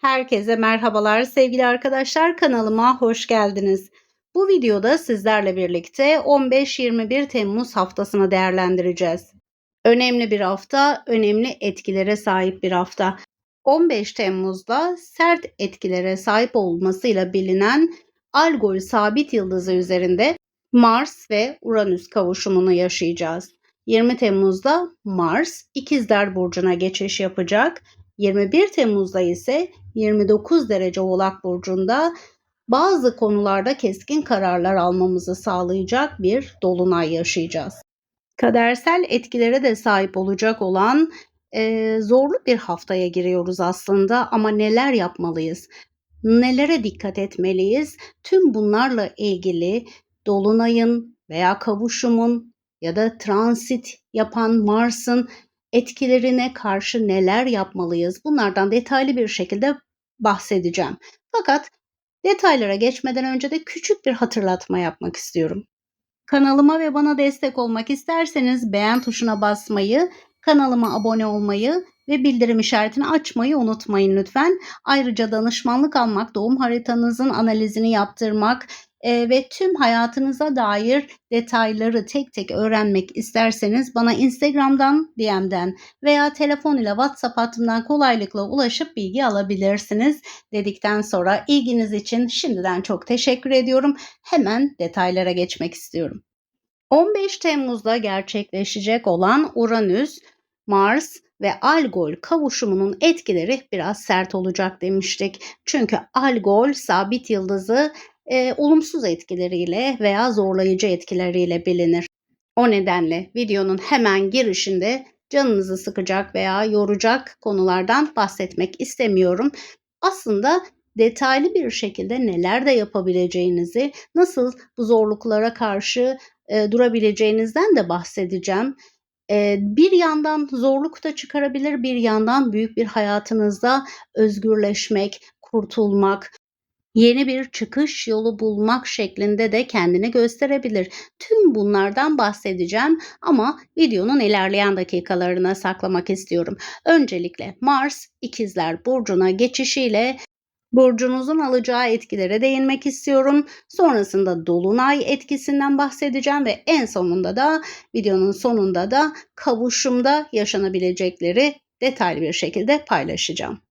Herkese merhabalar sevgili arkadaşlar kanalıma hoş geldiniz. Bu videoda sizlerle birlikte 15-21 Temmuz haftasını değerlendireceğiz. Önemli bir hafta, önemli etkilere sahip bir hafta. 15 Temmuz'da sert etkilere sahip olmasıyla bilinen Algol sabit yıldızı üzerinde Mars ve Uranüs kavuşumunu yaşayacağız. 20 Temmuz'da Mars İkizler Burcu'na geçiş yapacak. 21 Temmuz'da ise 29 derece Oğlak Burcu'nda bazı konularda keskin kararlar almamızı sağlayacak bir dolunay yaşayacağız. Kadersel etkilere de sahip olacak olan e, zorlu bir haftaya giriyoruz aslında ama neler yapmalıyız? Nelere dikkat etmeliyiz? Tüm bunlarla ilgili dolunayın veya kavuşumun ya da transit yapan Mars'ın etkilerine karşı neler yapmalıyız? Bunlardan detaylı bir şekilde bahsedeceğim. Fakat detaylara geçmeden önce de küçük bir hatırlatma yapmak istiyorum. Kanalıma ve bana destek olmak isterseniz beğen tuşuna basmayı, kanalıma abone olmayı ve bildirim işaretini açmayı unutmayın lütfen. Ayrıca danışmanlık almak, doğum haritanızın analizini yaptırmak, e, ve tüm hayatınıza dair detayları tek tek öğrenmek isterseniz bana Instagram'dan, DM'den veya telefon ile WhatsApp hattından kolaylıkla ulaşıp bilgi alabilirsiniz. Dedikten sonra ilginiz için şimdiden çok teşekkür ediyorum. Hemen detaylara geçmek istiyorum. 15 Temmuz'da gerçekleşecek olan Uranüs, Mars ve Algol kavuşumunun etkileri biraz sert olacak demiştik. Çünkü Algol sabit yıldızı e, olumsuz etkileriyle veya zorlayıcı etkileriyle bilinir. O nedenle videonun hemen girişinde canınızı sıkacak veya yoracak konulardan bahsetmek istemiyorum. Aslında detaylı bir şekilde neler de yapabileceğinizi, nasıl bu zorluklara karşı e, durabileceğinizden de bahsedeceğim. E, bir yandan zorluk da çıkarabilir, bir yandan büyük bir hayatınızda özgürleşmek, kurtulmak, yeni bir çıkış yolu bulmak şeklinde de kendini gösterebilir. Tüm bunlardan bahsedeceğim ama videonun ilerleyen dakikalarına saklamak istiyorum. Öncelikle Mars İkizler burcuna geçişiyle burcunuzun alacağı etkilere değinmek istiyorum. Sonrasında dolunay etkisinden bahsedeceğim ve en sonunda da videonun sonunda da kavuşumda yaşanabilecekleri detaylı bir şekilde paylaşacağım.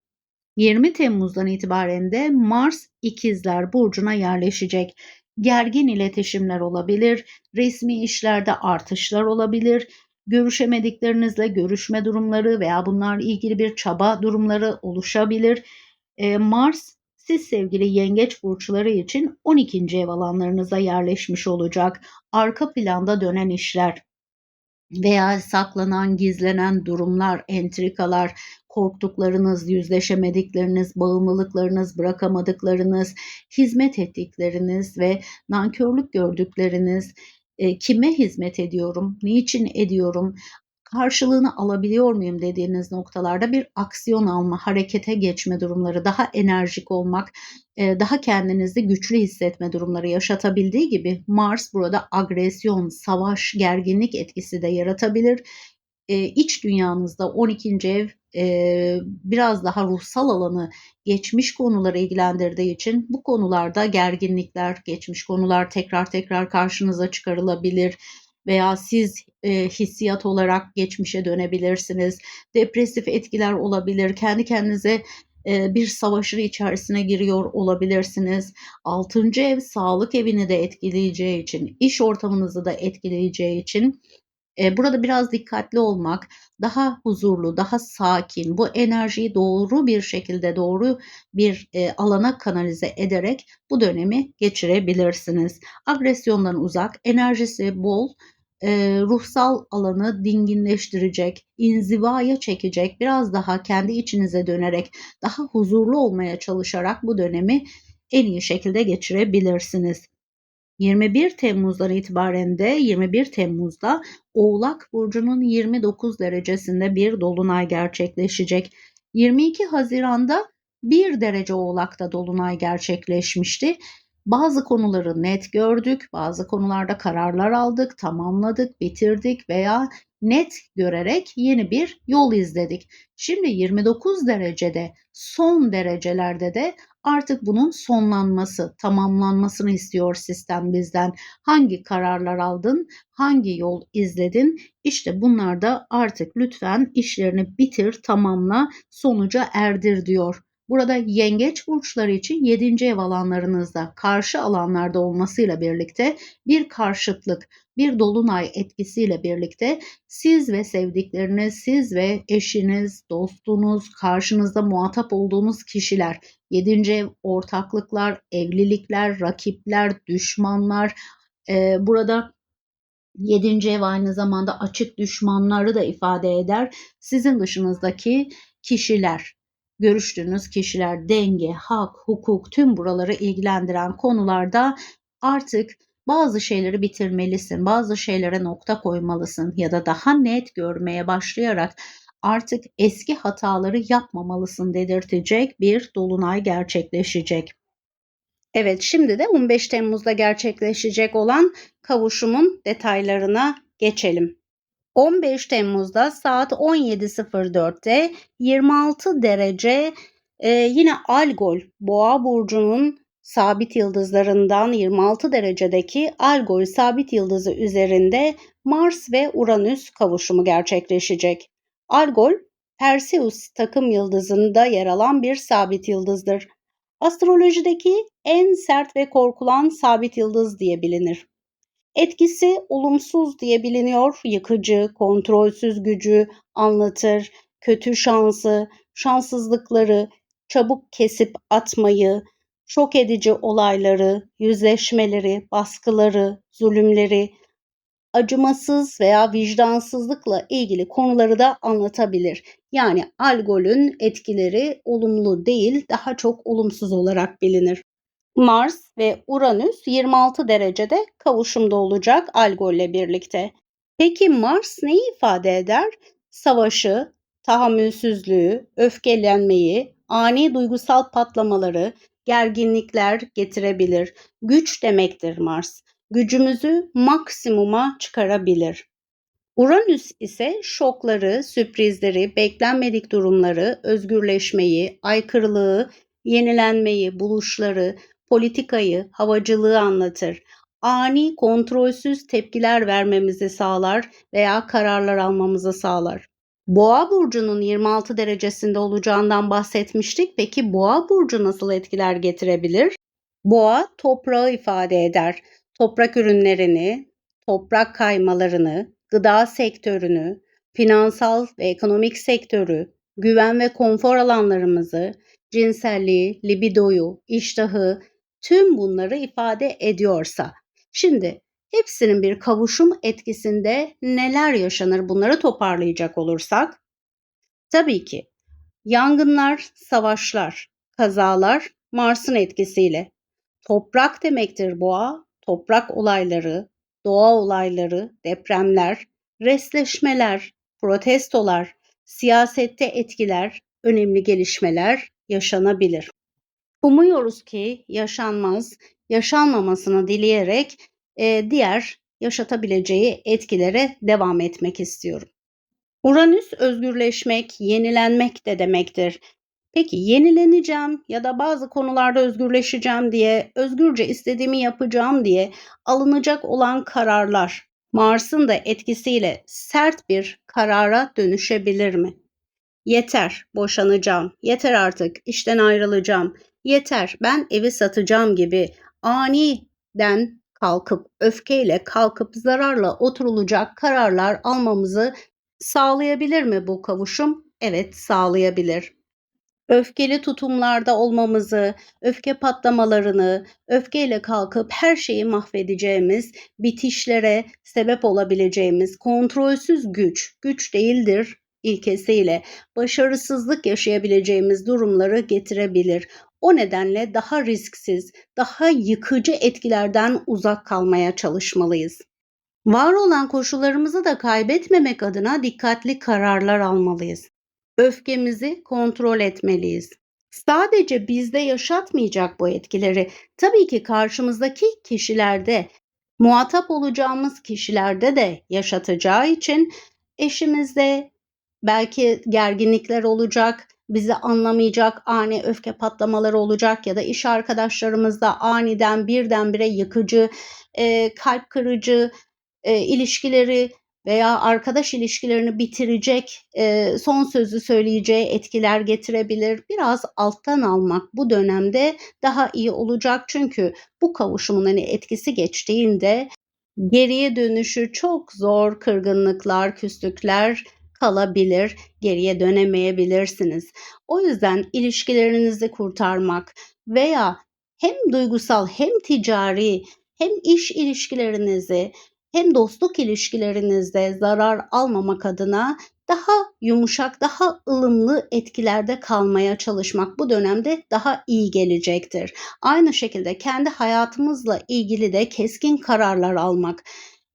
20 Temmuz'dan itibaren de Mars İkizler Burcu'na yerleşecek. Gergin iletişimler olabilir, resmi işlerde artışlar olabilir, görüşemediklerinizle görüşme durumları veya bunlarla ilgili bir çaba durumları oluşabilir. Ee, Mars siz sevgili yengeç burçları için 12. ev alanlarınıza yerleşmiş olacak. Arka planda dönen işler veya saklanan, gizlenen durumlar, entrikalar, korktuklarınız, yüzleşemedikleriniz, bağımlılıklarınız, bırakamadıklarınız, hizmet ettikleriniz ve nankörlük gördükleriniz, e, kime hizmet ediyorum, niçin ediyorum, karşılığını alabiliyor muyum dediğiniz noktalarda bir aksiyon alma, harekete geçme durumları, daha enerjik olmak, e, daha kendinizi güçlü hissetme durumları yaşatabildiği gibi Mars burada agresyon, savaş, gerginlik etkisi de yaratabilir. E, iç dünyanızda 12. ev biraz daha ruhsal alanı geçmiş konuları ilgilendirdiği için bu konularda gerginlikler, geçmiş konular tekrar tekrar karşınıza çıkarılabilir veya siz e, hissiyat olarak geçmişe dönebilirsiniz. Depresif etkiler olabilir. Kendi kendinize e, bir savaşın içerisine giriyor olabilirsiniz. Altıncı ev sağlık evini de etkileyeceği için, iş ortamınızı da etkileyeceği için burada biraz dikkatli olmak, daha huzurlu, daha sakin, bu enerjiyi doğru bir şekilde doğru bir alana kanalize ederek bu dönemi geçirebilirsiniz. Agresyondan uzak, enerjisi bol, ruhsal alanı dinginleştirecek, inzivaya çekecek, biraz daha kendi içinize dönerek, daha huzurlu olmaya çalışarak bu dönemi en iyi şekilde geçirebilirsiniz. 21 Temmuz'dan itibaren de 21 Temmuz'da Oğlak Burcu'nun 29 derecesinde bir dolunay gerçekleşecek. 22 Haziran'da 1 derece Oğlak'ta dolunay gerçekleşmişti. Bazı konuları net gördük, bazı konularda kararlar aldık, tamamladık, bitirdik veya net görerek yeni bir yol izledik. Şimdi 29 derecede son derecelerde de artık bunun sonlanması, tamamlanmasını istiyor sistem bizden. Hangi kararlar aldın, hangi yol izledin? İşte bunlar da artık lütfen işlerini bitir, tamamla, sonuca erdir diyor. Burada yengeç burçları için 7. ev alanlarınızda karşı alanlarda olmasıyla birlikte bir karşıtlık, bir dolunay etkisiyle birlikte siz ve sevdikleriniz, siz ve eşiniz, dostunuz, karşınızda muhatap olduğunuz kişiler, 7. ev ortaklıklar, evlilikler, rakipler, düşmanlar, e, burada 7. ev aynı zamanda açık düşmanları da ifade eder. Sizin dışınızdaki kişiler, görüştüğünüz kişiler, denge, hak, hukuk tüm buraları ilgilendiren konularda artık bazı şeyleri bitirmelisin, bazı şeylere nokta koymalısın ya da daha net görmeye başlayarak artık eski hataları yapmamalısın dedirtecek bir dolunay gerçekleşecek. Evet, şimdi de 15 Temmuz'da gerçekleşecek olan kavuşumun detaylarına geçelim. 15 Temmuz'da saat 17.04'te 26 derece e, yine Algol Boğa burcunun sabit yıldızlarından 26 derecedeki Algol sabit yıldızı üzerinde Mars ve Uranüs kavuşumu gerçekleşecek. Algol Perseus takım yıldızında yer alan bir sabit yıldızdır. Astrolojideki en sert ve korkulan sabit yıldız diye bilinir. Etkisi olumsuz diye biliniyor. Yıkıcı, kontrolsüz gücü anlatır, kötü şansı, şanssızlıkları, çabuk kesip atmayı, şok edici olayları, yüzleşmeleri, baskıları, zulümleri, acımasız veya vicdansızlıkla ilgili konuları da anlatabilir. Yani alkolün etkileri olumlu değil, daha çok olumsuz olarak bilinir. Mars ve Uranüs 26 derecede kavuşumda olacak algolle birlikte. Peki Mars neyi ifade eder? Savaşı, tahammülsüzlüğü, öfkelenmeyi, ani duygusal patlamaları, gerginlikler getirebilir. Güç demektir Mars. Gücümüzü maksimuma çıkarabilir. Uranüs ise şokları, sürprizleri, beklenmedik durumları, özgürleşmeyi, aykırılığı, yenilenmeyi, buluşları, politikayı, havacılığı anlatır. Ani, kontrolsüz tepkiler vermemizi sağlar veya kararlar almamızı sağlar. Boğa burcunun 26 derecesinde olacağından bahsetmiştik. Peki Boğa burcu nasıl etkiler getirebilir? Boğa toprağı ifade eder. Toprak ürünlerini, toprak kaymalarını, gıda sektörünü, finansal ve ekonomik sektörü, güven ve konfor alanlarımızı, cinselliği, libidoyu, iştahı, tüm bunları ifade ediyorsa. Şimdi hepsinin bir kavuşum etkisinde neler yaşanır bunları toparlayacak olursak? Tabii ki yangınlar, savaşlar, kazalar Mars'ın etkisiyle. Toprak demektir boğa, toprak olayları, doğa olayları, depremler, resleşmeler, protestolar, siyasette etkiler, önemli gelişmeler yaşanabilir. Umuyoruz ki yaşanmaz, yaşanmamasını dileyerek e, diğer yaşatabileceği etkilere devam etmek istiyorum. Uranüs özgürleşmek, yenilenmek de demektir. Peki yenileneceğim ya da bazı konularda özgürleşeceğim diye, özgürce istediğimi yapacağım diye alınacak olan kararlar Mars'ın da etkisiyle sert bir karara dönüşebilir mi? Yeter, boşanacağım. Yeter artık, işten ayrılacağım yeter ben evi satacağım gibi aniden kalkıp öfkeyle kalkıp zararla oturulacak kararlar almamızı sağlayabilir mi bu kavuşum? Evet sağlayabilir. Öfkeli tutumlarda olmamızı, öfke patlamalarını, öfkeyle kalkıp her şeyi mahvedeceğimiz, bitişlere sebep olabileceğimiz kontrolsüz güç, güç değildir ilkesiyle başarısızlık yaşayabileceğimiz durumları getirebilir. O nedenle daha risksiz, daha yıkıcı etkilerden uzak kalmaya çalışmalıyız. Var olan koşullarımızı da kaybetmemek adına dikkatli kararlar almalıyız. Öfkemizi kontrol etmeliyiz. Sadece bizde yaşatmayacak bu etkileri. Tabii ki karşımızdaki kişilerde, muhatap olacağımız kişilerde de yaşatacağı için eşimizde belki gerginlikler olacak, bizi anlamayacak ani öfke patlamaları olacak ya da iş arkadaşlarımızda aniden birdenbire yıkıcı, e, kalp kırıcı e, ilişkileri veya arkadaş ilişkilerini bitirecek e, son sözü söyleyeceği etkiler getirebilir. Biraz alttan almak bu dönemde daha iyi olacak çünkü bu kavuşumun hani etkisi geçtiğinde geriye dönüşü çok zor kırgınlıklar, küslükler kalabilir, geriye dönemeyebilirsiniz. O yüzden ilişkilerinizi kurtarmak veya hem duygusal hem ticari hem iş ilişkilerinizi hem dostluk ilişkilerinizde zarar almamak adına daha yumuşak, daha ılımlı etkilerde kalmaya çalışmak bu dönemde daha iyi gelecektir. Aynı şekilde kendi hayatımızla ilgili de keskin kararlar almak.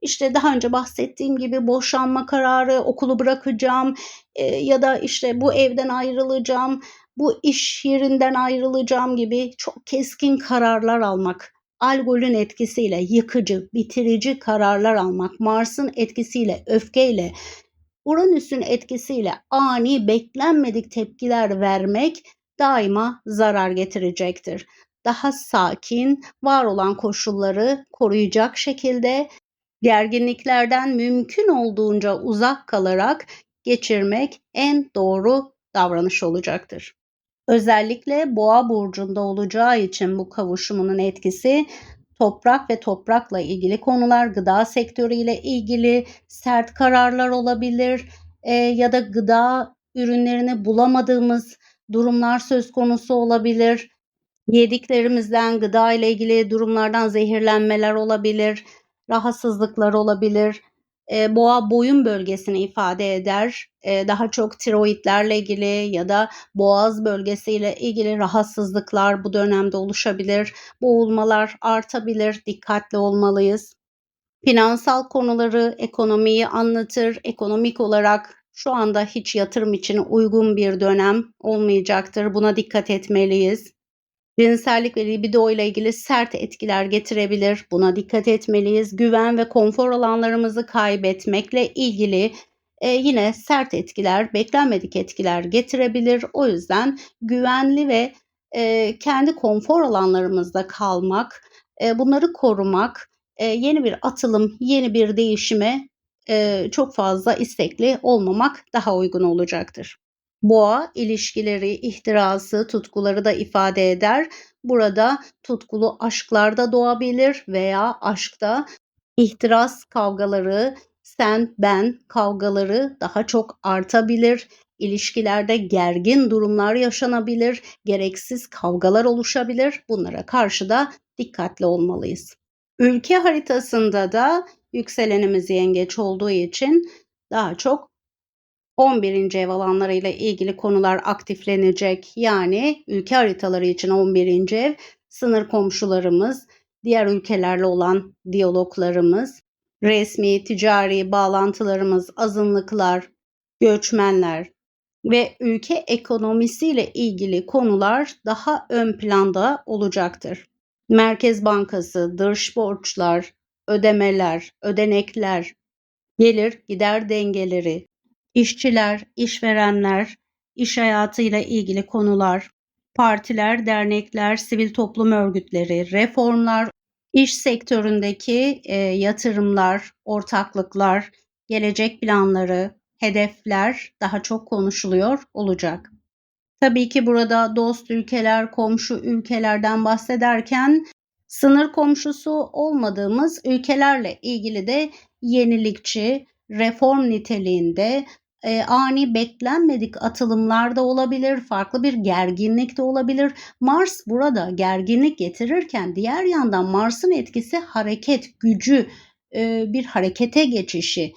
İşte daha önce bahsettiğim gibi boşanma kararı, okulu bırakacağım e, ya da işte bu evden ayrılacağım, bu iş yerinden ayrılacağım gibi çok keskin kararlar almak algolün etkisiyle yıkıcı, bitirici kararlar almak, Mars'ın etkisiyle, öfkeyle, Uranüs'ün etkisiyle ani, beklenmedik tepkiler vermek daima zarar getirecektir. Daha sakin, var olan koşulları koruyacak şekilde gerginliklerden mümkün olduğunca uzak kalarak geçirmek en doğru davranış olacaktır. Özellikle Boğa burcunda olacağı için bu kavuşumunun etkisi toprak ve toprakla ilgili konular, gıda sektörüyle ilgili sert kararlar olabilir e, ya da gıda ürünlerini bulamadığımız durumlar söz konusu olabilir. Yediklerimizden gıda ile ilgili durumlardan zehirlenmeler olabilir, rahatsızlıklar olabilir. E, boğa boyun bölgesini ifade eder. E, daha çok tiroidlerle ilgili ya da boğaz bölgesiyle ilgili rahatsızlıklar bu dönemde oluşabilir. Boğulmalar artabilir. Dikkatli olmalıyız. Finansal konuları, ekonomiyi anlatır. Ekonomik olarak şu anda hiç yatırım için uygun bir dönem olmayacaktır. Buna dikkat etmeliyiz. Cinsellik ve libido ile ilgili sert etkiler getirebilir. Buna dikkat etmeliyiz. Güven ve konfor alanlarımızı kaybetmekle ilgili e, yine sert etkiler, beklenmedik etkiler getirebilir. O yüzden güvenli ve e, kendi konfor alanlarımızda kalmak, e, bunları korumak, e, yeni bir atılım, yeni bir değişime e, çok fazla istekli olmamak daha uygun olacaktır. Boğa ilişkileri, ihtirası, tutkuları da ifade eder. Burada tutkulu aşklarda doğabilir veya aşkta ihtiras kavgaları, sen ben kavgaları daha çok artabilir. İlişkilerde gergin durumlar yaşanabilir, gereksiz kavgalar oluşabilir. Bunlara karşı da dikkatli olmalıyız. Ülke haritasında da yükselenimiz yengeç olduğu için daha çok 11. ev alanlarıyla ilgili konular aktiflenecek. Yani ülke haritaları için 11. ev, sınır komşularımız, diğer ülkelerle olan diyaloglarımız, resmi, ticari bağlantılarımız, azınlıklar, göçmenler ve ülke ekonomisiyle ilgili konular daha ön planda olacaktır. Merkez Bankası, dış borçlar, ödemeler, ödenekler, gelir gider dengeleri, işçiler, işverenler, iş hayatıyla ilgili konular, partiler, dernekler, sivil toplum örgütleri, reformlar, iş sektöründeki e, yatırımlar, ortaklıklar, gelecek planları, hedefler daha çok konuşuluyor olacak. Tabii ki burada dost ülkeler, komşu ülkelerden bahsederken sınır komşusu olmadığımız ülkelerle ilgili de yenilikçi, reform niteliğinde e, ani beklenmedik atılımlar da olabilir, farklı bir gerginlik de olabilir. Mars burada gerginlik getirirken diğer yandan Mars'ın etkisi hareket, gücü, e, bir harekete geçişi,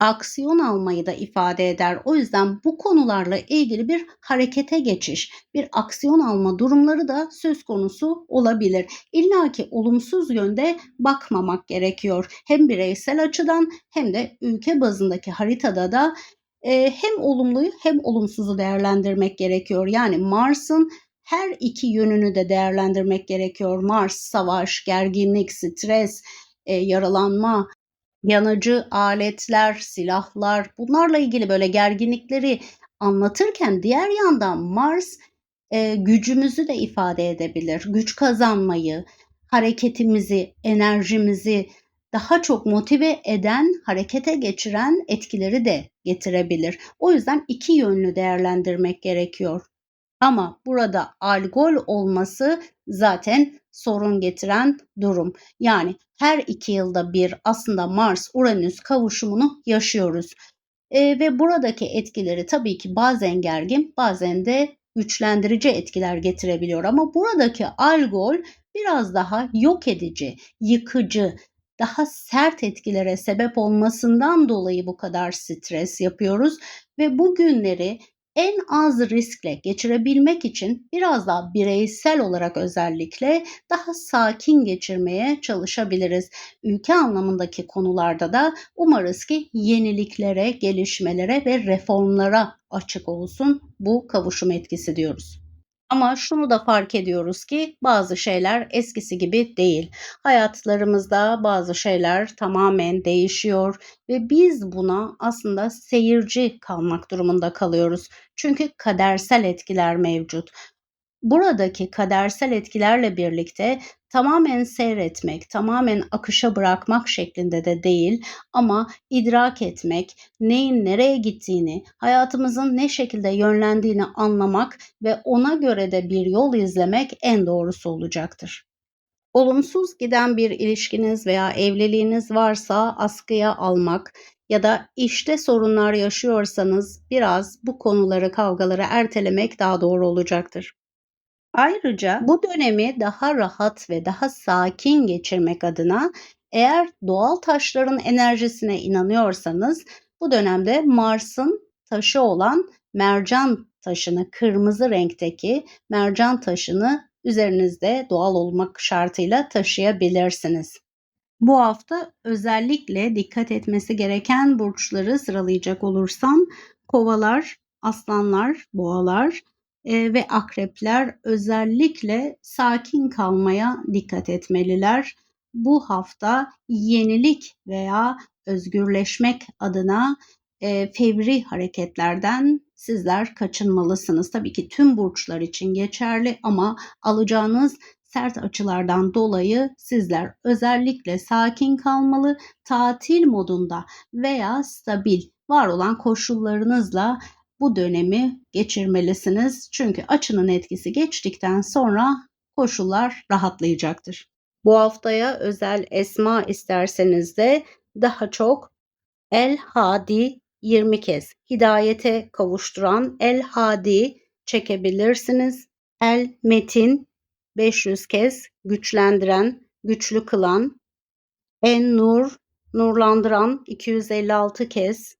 aksiyon almayı da ifade eder. O yüzden bu konularla ilgili bir harekete geçiş, bir aksiyon alma durumları da söz konusu olabilir. İlla ki olumsuz yönde bakmamak gerekiyor. Hem bireysel açıdan hem de ülke bazındaki haritada da e, hem olumluyu hem olumsuzu değerlendirmek gerekiyor. Yani Mars'ın her iki yönünü de değerlendirmek gerekiyor. Mars, savaş, gerginlik, stres, e, yaralanma, yanıcı aletler, silahlar bunlarla ilgili böyle gerginlikleri anlatırken diğer yandan Mars e, gücümüzü de ifade edebilir. Güç kazanmayı, hareketimizi, enerjimizi daha çok motive eden, harekete geçiren etkileri de getirebilir. O yüzden iki yönlü değerlendirmek gerekiyor. Ama burada algol olması zaten sorun getiren durum. Yani her iki yılda bir aslında Mars-Uranüs kavuşumunu yaşıyoruz. E, ve buradaki etkileri tabii ki bazen gergin bazen de güçlendirici etkiler getirebiliyor. Ama buradaki algol biraz daha yok edici, yıkıcı, daha sert etkilere sebep olmasından dolayı bu kadar stres yapıyoruz ve bu günleri en az riskle geçirebilmek için biraz daha bireysel olarak özellikle daha sakin geçirmeye çalışabiliriz. Ülke anlamındaki konularda da umarız ki yeniliklere, gelişmelere ve reformlara açık olsun bu kavuşum etkisi diyoruz. Ama şunu da fark ediyoruz ki bazı şeyler eskisi gibi değil. Hayatlarımızda bazı şeyler tamamen değişiyor ve biz buna aslında seyirci kalmak durumunda kalıyoruz. Çünkü kadersel etkiler mevcut. Buradaki kadersel etkilerle birlikte tamamen seyretmek, tamamen akışa bırakmak şeklinde de değil ama idrak etmek, neyin nereye gittiğini, hayatımızın ne şekilde yönlendiğini anlamak ve ona göre de bir yol izlemek en doğrusu olacaktır. Olumsuz giden bir ilişkiniz veya evliliğiniz varsa askıya almak ya da işte sorunlar yaşıyorsanız biraz bu konuları, kavgaları ertelemek daha doğru olacaktır. Ayrıca bu dönemi daha rahat ve daha sakin geçirmek adına eğer doğal taşların enerjisine inanıyorsanız bu dönemde Mars'ın taşı olan mercan taşını kırmızı renkteki mercan taşını üzerinizde doğal olmak şartıyla taşıyabilirsiniz. Bu hafta özellikle dikkat etmesi gereken burçları sıralayacak olursam kovalar, aslanlar, boğalar, e, ve akrepler özellikle sakin kalmaya dikkat etmeliler. Bu hafta yenilik veya özgürleşmek adına e, fevri hareketlerden sizler kaçınmalısınız. Tabii ki tüm burçlar için geçerli ama alacağınız sert açılardan dolayı sizler özellikle sakin kalmalı, tatil modunda veya stabil var olan koşullarınızla bu dönemi geçirmelisiniz. Çünkü açının etkisi geçtikten sonra koşullar rahatlayacaktır. Bu haftaya özel esma isterseniz de daha çok El Hadi 20 kez hidayete kavuşturan El Hadi çekebilirsiniz. El Metin 500 kez güçlendiren, güçlü kılan, En Nur nurlandıran 256 kez,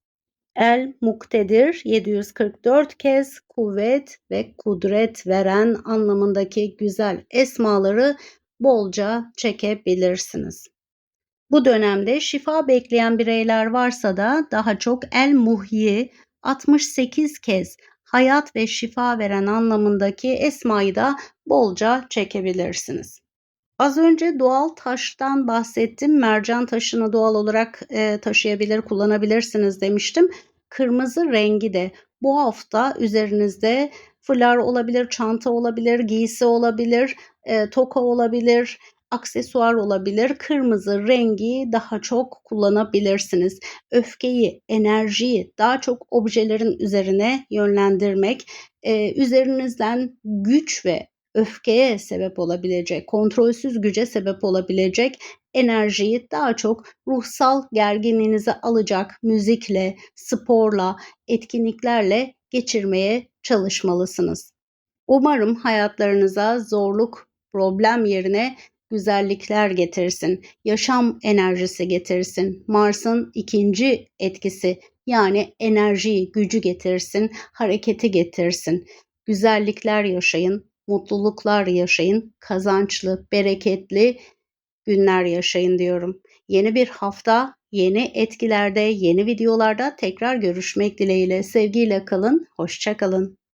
El muktedir 744 kez kuvvet ve kudret veren anlamındaki güzel esmaları bolca çekebilirsiniz. Bu dönemde şifa bekleyen bireyler varsa da daha çok El Muhyi 68 kez hayat ve şifa veren anlamındaki esmayı da bolca çekebilirsiniz. Az önce doğal taştan bahsettim. Mercan taşını doğal olarak e, taşıyabilir, kullanabilirsiniz demiştim. Kırmızı rengi de bu hafta üzerinizde fular olabilir, çanta olabilir, giysi olabilir, e, toka olabilir, aksesuar olabilir. Kırmızı rengi daha çok kullanabilirsiniz. Öfkeyi, enerjiyi daha çok objelerin üzerine yönlendirmek, e, üzerinizden güç ve öfkeye sebep olabilecek, kontrolsüz güce sebep olabilecek enerjiyi daha çok ruhsal gerginliğinizi alacak müzikle, sporla, etkinliklerle geçirmeye çalışmalısınız. Umarım hayatlarınıza zorluk, problem yerine güzellikler getirsin, yaşam enerjisi getirsin. Mars'ın ikinci etkisi yani enerjiyi, gücü getirsin, hareketi getirsin. Güzellikler yaşayın, mutluluklar yaşayın, kazançlı, bereketli günler yaşayın diyorum. Yeni bir hafta, yeni etkilerde, yeni videolarda tekrar görüşmek dileğiyle. Sevgiyle kalın, hoşça kalın.